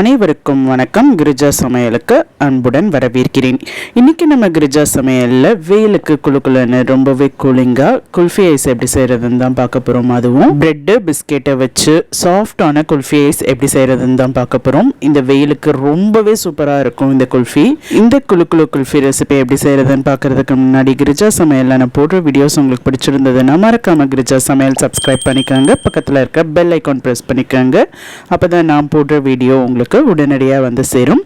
அனைவருக்கும் வணக்கம். கிரிஜா சமையலுக்கு அன்புடன் வரவேற்கிறேன். இன்றைக்கி நம்ம கிரிஜா சமையலில் வெயிலுக்கு குழுக்குலன்னு ரொம்பவே கூலிங்காக குல்ஃபி ஐஸ் எப்படி செய்கிறதுன்னு தான் பார்க்க போகிறோம் அதுவும் ப்ரெட்டு பிஸ்கெட்டை வச்சு சாஃப்டான குல்ஃபி ஐஸ் எப்படி செய்கிறதுன்னு தான் பார்க்க போகிறோம் இந்த வெயிலுக்கு ரொம்பவே சூப்பராக இருக்கும் இந்த குல்ஃபி. இந்த குழுக்குழு குல்ஃபி ரெசிபி எப்படி செய்கிறதுன்னு பார்க்குறதுக்கு முன்னாடி கிரிஜா சமையலில் நான் போடுற வீடியோஸ் உங்களுக்கு பிடிச்சிருந்ததுன்னா மறக்காமல் கிரிஜா சமையல் சப்ஸ்கிரைப் பண்ணிக்கோங்க. பக்கத்தில் இருக்க பெல் ஐக்கான் ப்ரெஸ் பண்ணிக்கோங்க. அப்போ தான் நான் போடுற வீடியோ உங்களுக்கு உடனடியாக வந்து சேரும்.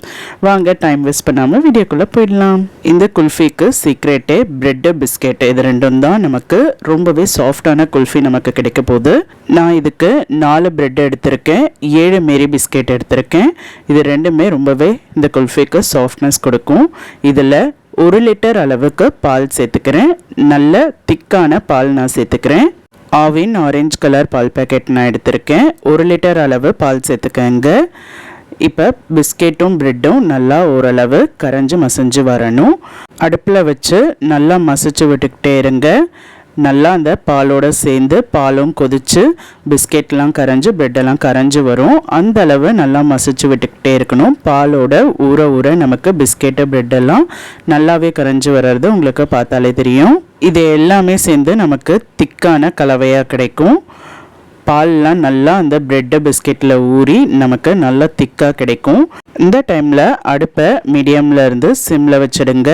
வாங்க டைம் வேஸ்ட் பண்ணாமல் வீடியோக்குள்ளே போயிடலாம். இந்த குல்ஃபிக்கு சீக்ரெட்டு பிரெட்டு பிஸ்கெட் இது ரெண்டும் தான் நமக்கு ரொம்பவே சாஃப்டான குல்ஃபி நமக்கு கிடைக்க போகுது. நான் இதுக்கு நாலு பிரெட் எடுத்திருக்கேன் ஏழு மேரி பிஸ்கெட் எடுத்திருக்கேன். இது ரெண்டுமே ரொம்பவே இந்த குல்ஃபிக்கு சாஃப்ட்னஸ் கொடுக்கும். இதில் ஒரு லிட்டர் அளவுக்கு பால் சேர்த்துக்கிறேன். நல்ல திக்கான பால் நான் சேர்த்துக்கிறேன். ஆவின் ஆரஞ்சு கலர் பால் பேக்கெட் நான் எடுத்திருக்கேன். ஒரு லிட்டர் அளவு பால் சேர்த்துக்கங்க. இப்போ பிஸ்கெட்டும் ப்ரெட்டும் நல்லா ஓரளவு கரைஞ்சி மசிஞ்சு வரணும். அடுப்பில் வச்சு நல்லா மசிச்சு விட்டுக்கிட்டே இருங்க. நல்லா அந்த பாலோட சேர்ந்து பாலும் கொதிச்சு பிஸ்கெட்லாம் கரைஞ்சி ப்ரெட்டெல்லாம் கரைஞ்சி வரும். அந்த அளவு நல்லா மசிச்சு விட்டுக்கிட்டே இருக்கணும். பாலோட ஊற ஊற நமக்கு பிஸ்கெட்டு ப்ரெட்டெல்லாம் நல்லாவே கரைஞ்சி வர்றது உங்களுக்கு பார்த்தாலே தெரியும். இது எல்லாமே சேர்ந்து நமக்கு திக்கான கலவையாக கிடைக்கும். பால்லாம் நல்லா அந்த ப்ரெட்டு பிஸ்கெட்டில் ஊறி நமக்கு நல்லா திக்காக கிடைக்கும். இந்த டைமில் அடுப்பை மீடியமில் இருந்து சிம்மில் வச்சிடுங்க.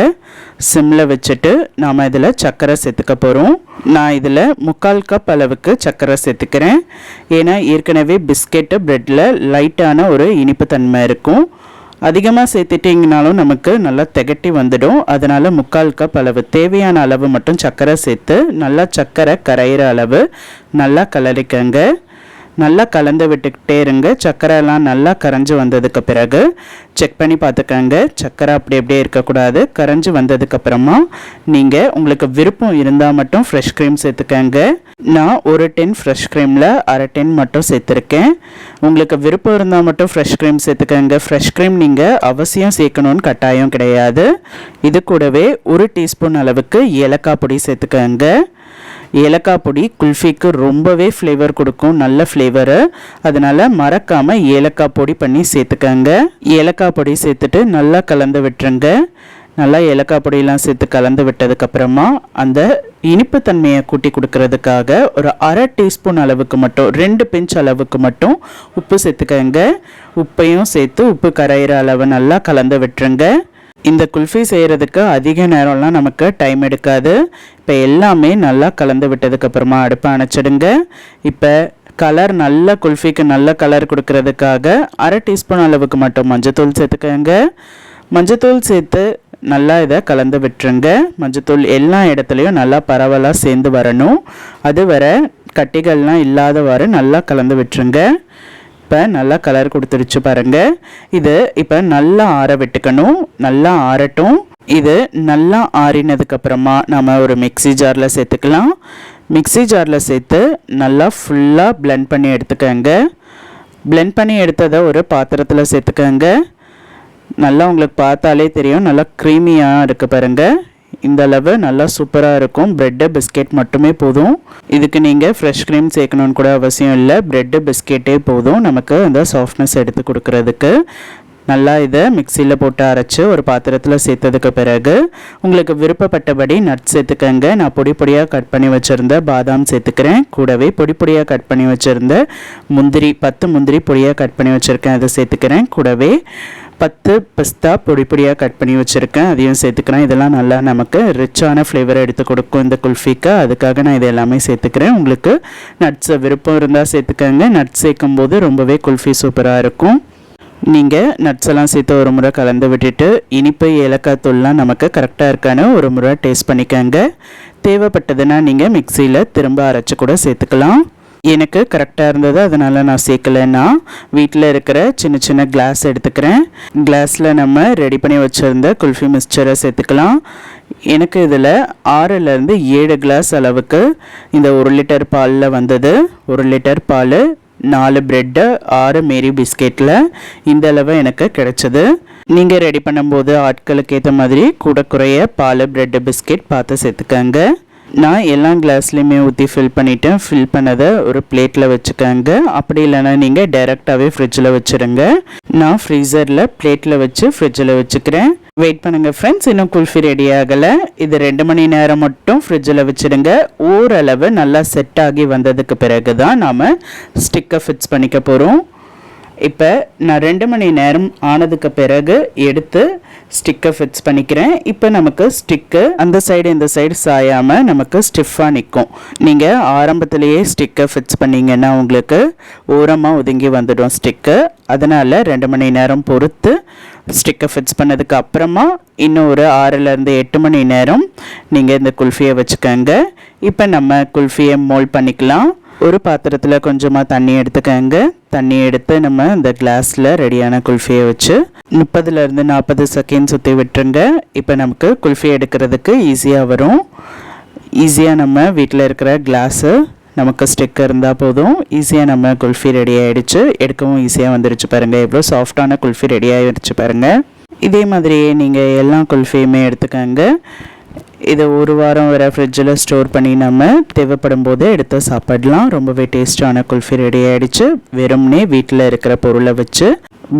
சிம்மில் வச்சுட்டு நாம் இதில் சர்க்கரை சேர்த்துக்க போகிறோம் நான் இதில் முக்கால் கப் அளவுக்கு சர்க்கரை சேர்த்துக்கிறேன். ஏன்னா ஏற்கனவே பிஸ்கெட்டு ப்ரெட்டில் லைட்டான ஒரு இனிப்பு தன்மை இருக்கும். அதிகமாக சேர்த்துட்டிங்கனாலும் நமக்கு நல்லா திகட்டி வந்துடும். அதனால் முக்கால் கப் அளவு தேவையான அளவு மட்டும் சர்க்கரை சேர்த்து நல்லா சர்க்கரை கரையிற அளவு நல்லா கலரிக்கங்க. நல்லா கலந்து விட்டுக்கிட்டே இருங்க. சக்கரைலாம் நல்லா கரைஞ்சி வந்ததுக்கு பிறகு செக் பண்ணி பார்த்துக்கங்க. சக்கரை அப்படி அப்படியே இருக்கக்கூடாது. கரைஞ்சி வந்ததுக்கப்புறமா நீங்கள் உங்களுக்கு விருப்பம் இருந்தால் மட்டும் ஃப்ரெஷ் க்ரீம் சேர்த்துக்கங்க. நான் ஒரு டென் ஃப்ரெஷ் க்ரீமில் அரை டென் மட்டும் சேர்த்துருக்கேன். உங்களுக்கு விருப்பம் இருந்தால் மட்டும் ஃப்ரெஷ் க்ரீம் சேர்த்துக்கங்க. ஃப்ரெஷ் க்ரீம் நீங்கள் அவசியம் சேர்க்கணும்னு கட்டாயம் கிடையாது. இது கூடவே ஒரு டீஸ்பூன் அளவுக்கு ஏலக்காய் பொடி சேர்த்துக்கங்க. ஏலக்காய் பொடி குல்ஃபிக்கு ரொம்பவே ஃப்ளேவர் கொடுக்கும் நல்ல ஃப்ளேவரு அதனால் மறக்காமல் ஏலக்காய் பொடி பண்ணி சேர்த்துக்கங்க. ஏலக்காய் பொடி சேர்த்துட்டு நல்லா கலந்து விட்டுருங்க. நல்லா ஏலக்காய் பொடியெல்லாம் சேர்த்து கலந்து விட்டதுக்கப்புறமா அந்த இனிப்பு தன்மையை கூட்டி கொடுக்கறதுக்காக ஒரு அரை டீஸ்பூன் அளவுக்கு மட்டும் ரெண்டு பிஞ்ச் அளவுக்கு மட்டும் உப்பு சேர்த்துக்கங்க. உப்பையும் சேர்த்து உப்பு கரையிற அளவு நல்லா கலந்து விட்டுருங்க. இந்த குல்ஃபி செய்கிறதுக்கு அதிக நேரம்லாம் நமக்கு டைம் எடுக்காது. இப்போ எல்லாமே நல்லா கலந்து விட்டதுக்கப்புறமா அடுப்பை அணைச்சிடுங்க. இப்போ கலர் நல்ல குல்ஃபிக்கு நல்ல கலர் கொடுக்கறதுக்காக அரை டீஸ்பூன் அளவுக்கு மட்டும் மஞ்சத்தூள் சேர்த்துக்கோங்க. மஞ்சத்தூள் சேர்த்து நல்லா இதை கலந்து விட்டுருங்க. மஞ்சத்தூள் எல்லா இடத்துலையும் நல்லா பரவலாக சேர்ந்து வரணும். அது வர கட்டிகள்லாம் இல்லாதவாறு நல்லா கலந்து விட்டுருங்க. இப்போ நல்லா கலர் கொடுத்துருச்சு பாருங்க. இது இப்போ நல்லா ஆற விட்டுக்கணும். நல்லா ஆறட்டும். இது நல்லா ஆறினதுக்கப்புறமா நம்ம ஒரு மிக்சி ஜாரில் சேர்த்துக்கலாம். மிக்சி ஜாரில் சேர்த்து நல்லா ஃபுல்லாக பிளெண்ட் பண்ணி எடுத்துக்கோங்க. பிளெண்ட் பண்ணி எடுத்ததை ஒரு பாத்திரத்தில் சேர்த்துக்கோங்க. நல்லா உங்களுக்கு பார்த்தாலே தெரியும். நல்லா க்ரீமியாக இருக்குது பாருங்கள் இந்த அளவு நல்லா சூப்பராக இருக்கும். ப்ரெட்டு பிஸ்கெட் மட்டுமே போதும். இதுக்கு நீங்கள் ஃப்ரெஷ் க்ரீம் சேர்க்கணுன்னு கூட அவசியம் இல்லை. ப்ரெட்டு பிஸ்கெட்டே போதும். நமக்கு அந்த சாஃப்ட்னஸ் எடுத்து கொடுக்கறதுக்கு. நல்லா இதை மிக்சியில் போட்டு அரைச்சி ஒரு பாத்திரத்தில் சேர்த்ததுக்கு பிறகு உங்களுக்கு விருப்பப்பட்டபடி நட்ஸ் சேர்த்துக்கங்க. நான் பொடி பொடியாக கட் பண்ணி வச்சுருந்த பாதாம் சேர்த்துக்கிறேன். கூடவே பொடி பொடியாக கட் பண்ணி வச்சுருந்த முந்திரி பத்து முந்திரி பொடியாக கட் பண்ணி வச்சுருக்கேன். அதை சேர்த்துக்கிறேன். கூடவே பத்து பிஸ்தா பொடி பொடியாக கட் பண்ணி வச்சுருக்கேன். அதையும் சேர்த்துக்கிறேன். இதெல்லாம் நல்லா நமக்கு ரிச்சான ஃப்ளேவரை எடுத்து கொடுக்கும் இந்த குல்ஃபிக்கு. அதுக்காக நான் இதை எல்லாமே சேர்த்துக்கிறேன். உங்களுக்கு நட்ஸை விருப்பம் இருந்தால் சேர்த்துக்கோங்க. நட்ஸ் சேர்க்கும் போது ரொம்பவே குல்ஃபி சூப்பராக இருக்கும். நீங்கள் நட்ஸ் எல்லாம் சேர்த்து ஒரு முறை கலந்து விட்டுட்டு இனிப்பு ஏலக்காய் தூள்லாம் நமக்கு கரெக்டாக இருக்கான்னு ஒரு முறை டேஸ்ட் பண்ணிக்கோங்க. தேவைப்பட்டதுன்னா நீங்கள் மிக்சியில் திரும்ப அரைச்சி கூட சேர்த்துக்கலாம். எனக்கு கரெக்டாக இருந்தது அதனால் நான் சேர்க்கலைன்னா வீட்டில் இருக்கிற சின்ன சின்ன கிளாஸ் எடுத்துக்கிறேன். கிளாஸில் நம்ம ரெடி பண்ணி வச்சுருந்த குல்ஃபி மிக்சரை சேர்த்துக்கலாம். எனக்கு இதில் ஆறுலேருந்து ஏழு கிளாஸ் அளவுக்கு இந்த ஒரு லிட்டர் பாலில் வந்தது. ஒரு லிட்டர் பால் நாலு ப்ரெட்டு ஆறு மேரி பிஸ்கெட்டில் இந்த அளவு எனக்கு கிடைச்சது. நீங்கள் ரெடி பண்ணும்போது ஆட்களுக்கு ஏற்ற மாதிரி கூட குறைய பால் ப்ரெட்டு பிஸ்கெட் பார்த்து சேர்த்துக்கங்க. நான் எல்லா கிளாஸ்லேயுமே ஊற்றி ஃபில் பண்ணிவிட்டேன் ஃபில் பண்ணதை ஒரு பிளேட்டில் வச்சுக்கோங்க. அப்படி இல்லைன்னா நீங்கள் டைரெக்டாகவே ஃப்ரிட்ஜில் வச்சுருங்க. நான் ஃப்ரீசரில் பிளேட்டில் வச்சு ஃப்ரிட்ஜில் வச்சுக்கிறேன். வெயிட் பண்ணுங்கள் ஃப்ரெண்ட்ஸ் இன்னும் குல்ஃபி ரெடி ஆகலை. இது ரெண்டு மணி நேரம் மட்டும் ஃப்ரிட்ஜில் வச்சுடுங்க ஓரளவு நல்லா செட் ஆகி வந்ததுக்கு பிறகு தான் நாம் ஸ்டிக்கை ஃபிக்ஸ் பண்ணிக்க போகிறோம் இப்போ நான் ரெண்டு மணி நேரம் ஆனதுக்கு பிறகு எடுத்து ஸ்டிக்கை ஃபிக்ஸ் பண்ணிக்கிறேன். இப்போ நமக்கு ஸ்டிக்கு அந்த சைடு இந்த சைடு சாயாமல் நமக்கு ஸ்டிஃபாக நிற்கும் நீங்கள் ஆரம்பத்திலேயே ஸ்டிக்கை ஃபிக்ஸ் பண்ணிங்கன்னா உங்களுக்கு ஓரமாக ஒதுங்கி வந்துடும் ஸ்டிக்கு அதனால் ரெண்டு மணி நேரம் பொறுத்து ஸ்டிக்கை ஃபிக்ஸ் பண்ணதுக்கு அப்புறமா இன்னும் ஒரு ஆறுலேருந்து எட்டு மணி நேரம் நீங்கள் இந்த குல்ஃபியை வச்சுக்கோங்க. இப்போ நம்ம குல்ஃபியை மோல்ட் பண்ணிக்கலாம். ஒரு பாத்திரத்தில் கொஞ்சமாக தண்ணி எடுத்துக்கோங்க. தண்ணி எடுத்து நம்ம இந்த கிளாஸில் ரெடியான குல்ஃபியை வச்சு முப்பதுலேருந்து நாற்பது செகண்ட் சுற்றி விட்டுருங்க. இப்போ நமக்கு குல்ஃபி எடுக்கிறதுக்கு ஈஸியாக வரும். ஈஸியாக நம்ம வீட்டில் இருக்கிற கிளாஸு நமக்கு ஸ்டிக் இருந்தால் போதும். ஈஸியாக நம்ம குல்ஃபி ரெடி ஆகிடுச்சு எடுக்கவும் ஈஸியாக வந்துருச்சு பாருங்கள் எவ்வளோ சாஃப்டான குல்ஃபி ரெடி ஆகிடுச்சு பாருங்கள் இதே மாதிரியே நீங்கள் எல்லா குல்ஃபியுமே எடுத்துக்கோங்க. இதை ஒரு வாரம் வர ஃப்ரிட்ஜில் ஸ்டோர் பண்ணி நம்ம தேவைப்படும் போது எடுத்து சாப்பிடலாம். ரொம்பவே டேஸ்டான குல்ஃபி ரெடி ஆகிடுச்சு வெறும்னே வீட்டில் இருக்கிற பொருளை வச்சு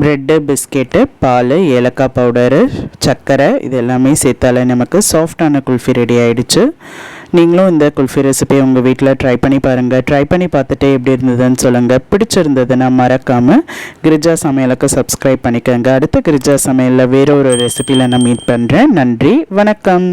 ப்ரெட்டு பிஸ்கெட்டு பால் ஏலக்காய் பவுடரு சர்க்கரை இது எல்லாமே சேர்த்தாலே நமக்கு சாஃப்டான குல்ஃபி ரெடி ஆகிடுச்சு நீங்களும் இந்த குல்ஃபி ரெசிபி உங்கள் வீட்டில் ட்ரை பண்ணி பாருங்கள் ட்ரை பண்ணி பார்த்துட்டு எப்படி இருந்ததுன்னு சொல்லுங்கள் பிடிச்சிருந்ததுன்னா மறக்காமல் கிரிஜா சமையலுக்கு சப்ஸ்கிரைப் பண்ணிக்கோங்க. அடுத்த கிரிஜா சமையலில் வேற ஒரு ரெசிபியில் நான் மீட் பண்ணுறேன் நன்றி வணக்கம்.